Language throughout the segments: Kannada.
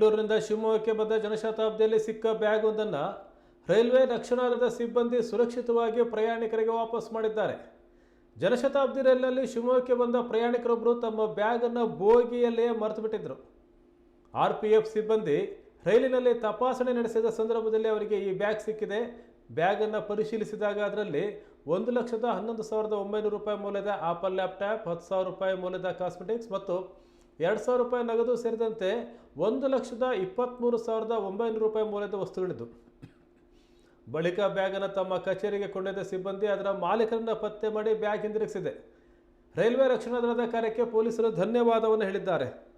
ಬೆಂಗಳೂರಿನಿಂದ ಶಿವಮೊಗ್ಗಕ್ಕೆ ಬಂದ ಜನಶತಾಬ್ದಿಯಲ್ಲಿ ಸಿಕ್ಕ ಬ್ಯಾಗ್ ಒಂದನ್ನು ರೈಲ್ವೆ ರಕ್ಷಣಾ ಸಿಬ್ಬಂದಿ ಸುರಕ್ಷಿತವಾಗಿ ಪ್ರಯಾಣಿಕರಿಗೆ ವಾಪಸ್ ಮಾಡಿದ್ದಾರೆ. ಜನಶತಾಬ್ದಿ ರೈಲಿನಲ್ಲಿ ಶಿವಮೊಗ್ಗಕ್ಕೆ ಬಂದ ಪ್ರಯಾಣಿಕರೊಬ್ಬರು ತಮ್ಮ ಬ್ಯಾಗನ್ನು ಬೋಗಿಯಲ್ಲೇ ಮರೆತು ಬಿಟ್ಟಿದ್ದರು ಆರ್ ಪಿ ಎಫ್ ಸಿಬ್ಬಂದಿ ರೈಲಿನಲ್ಲಿ ತಪಾಸಣೆ ನಡೆಸಿದ ಸಂದರ್ಭದಲ್ಲಿ ಅವರಿಗೆ ಈ ಬ್ಯಾಗ್ ಸಿಕ್ಕಿದೆ. ಬ್ಯಾಗನ್ನು ಪರಿಶೀಲಿಸಿದಾಗ ಅದರಲ್ಲಿ ಒಂದು ಲಕ್ಷದ ಹನ್ನೊಂದು ಸಾವಿರದ ಒಂಬೈನೂರು ರೂಪಾಯಿ ಮೌಲ್ಯದ ಆಪಲ್ ಲ್ಯಾಪ್ಟಾಪ್, ಹತ್ತು ಸಾವಿರ ರೂಪಾಯಿ ಮೌಲ್ಯದ ಕಾಸ್ಮೆಟಿಕ್ಸ್ ಮತ್ತು ಎರಡು ಸಾವಿರ ರೂಪಾಯಿ ನಗದು ಸೇರಿದಂತೆ ಒಂದು ಲಕ್ಷದ ಇಪ್ಪತ್ತ್ಮೂರು ಸಾವಿರದ ಒಂಬೈನೂರು ರೂಪಾಯಿ ಮೌಲ್ಯದ ವಸ್ತುಗಳಿದ್ದು. ಬಳಿಕ ಬ್ಯಾಗನ್ನು ತಮ್ಮ ಕಚೇರಿಗೆ ಕೊಂಡೊಯ್ದ ಸಿಬ್ಬಂದಿ ಅದರ ಮಾಲೀಕರನ್ನು ಪತ್ತೆ ಮಾಡಿ ಬ್ಯಾಗ್ ಹಿಂದಿರುಗಿಸಿದೆ. ರೈಲ್ವೆ ರಕ್ಷಣಾ ದಳದ ಕಾರ್ಯಕ್ಕೆ ಪೊಲೀಸರು ಧನ್ಯವಾದವನ್ನು ಹೇಳಿದ್ದಾರೆ.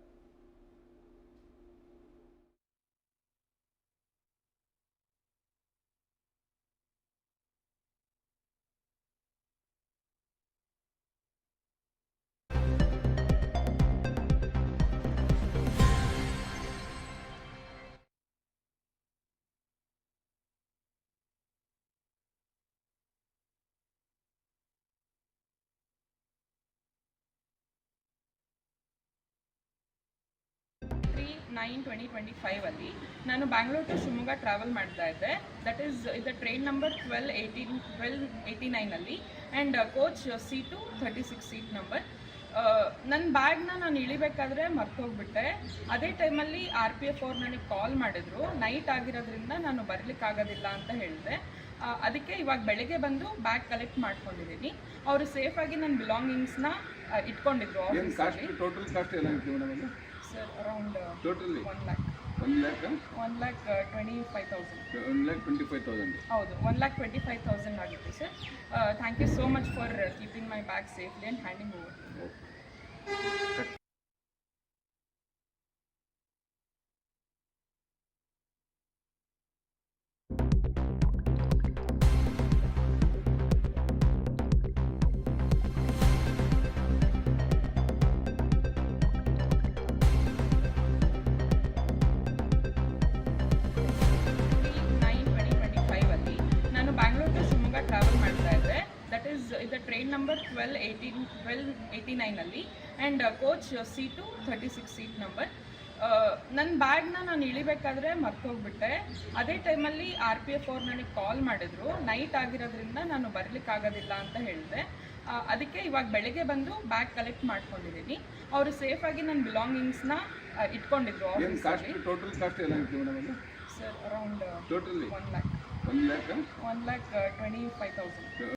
ನೈನ್ ಟ್ವೆಂಟಿ ಟ್ವೆಂಟಿ ಫೈವಲ್ಲಿ ನಾನು ಬ್ಯಾಂಗ್ಳೂರ್ ಟು ಶಿವಮೊಗ್ಗ ಟ್ರಾವೆಲ್ ಮಾಡ್ತಾ ಇದ್ದೆ. ದಟ್ ಈಸ್ ಇದು train number twelve eighteen twelve eighty ನೈನಲ್ಲಿ and coach seat thirty six seat number ನನ್ನ ಬ್ಯಾಗ್ನ ನಾನು ಇಳಿಬೇಕಾದ್ರೆ ಮರ್ತೋಗ್ಬಿಟ್ಟೆ. ಅದೇ ಟೈಮಲ್ಲಿ ಆರ್ ಪಿ ಎಫ್ ಅವ್ರು ನನಗೆ ಕಾಲ್ ಮಾಡಿದ್ರು. ನೈಟ್ ಆಗಿರೋದ್ರಿಂದ ನಾನು ಬರಲಿಕ್ಕಾಗೋದಿಲ್ಲ ಅಂತ ಹೇಳಿದೆ. ಅದಕ್ಕೆ ಇವಾಗ ಬೆಳಗ್ಗೆ ಬಂದು ಬ್ಯಾಗ್ ಕಲೆಕ್ಟ್ ಮಾಡ್ಕೊಂಡಿದ್ದೀನಿ. ಅವರು ಸೇಫಾಗಿ ನನ್ನ ಬಿಲಾಂಗಿಂಗ್ಸ್ನ ಇಟ್ಕೊಂಡಿದ್ರು ಆಫೀಸಲ್ಲಿ ಟೋಟಲ್ ಕಾಸ್ಟ್ ಮೇಡಮ್ ಅದು sir around totally one lakh one lakh one lakh twenty five thousand one lakh twenty five thousand ಹೌದು one lakh twenty five thousand ಆಗಿತ್ತು sir thank you so much for keeping my bag safely and handing over that ಇದ train number twelve eighteen twelve eighty ನೈನಲ್ಲಿ and coach seat thirty six seat number ನನ್ನ ಬ್ಯಾಗ್ನ ನಾನು ಇಳಿಬೇಕಾದ್ರೆ ಮರ್ತೋಗ್ಬಿಟ್ಟೆ. ಅದೇ ಟೈಮಲ್ಲಿ ಆರ್ ಪಿ ಎಫ್ ಅವ್ರು ನನಗೆ ಕಾಲ್ ಮಾಡಿದ್ರು. ನೈಟ್ ಆಗಿರೋದ್ರಿಂದ ನಾನು ಬರಲಿಕ್ಕಾಗೋದಿಲ್ಲ ಅಂತ ಹೇಳಿದೆ. ಅದಕ್ಕೆ ಇವಾಗ ಬೆಳಗ್ಗೆ ಬಂದು ಬ್ಯಾಗ್ ಕಲೆಕ್ಟ್ ಮಾಡ್ಕೊಂಡಿದ್ದೀನಿ. ಅವರು ಸೇಫಾಗಿ ನನ್ನ ಬಿಲಾಂಗಿಂಗ್ಸ್ನ ಇಟ್ಕೊಂಡಿದ್ರು ಆಫೀಸಲ್ಲಿ ಟೋಟಲ್ ಕಾಸ್ಟ್ ಅದು? Sir around totally one lakh one lakh one lakh twenty five thousand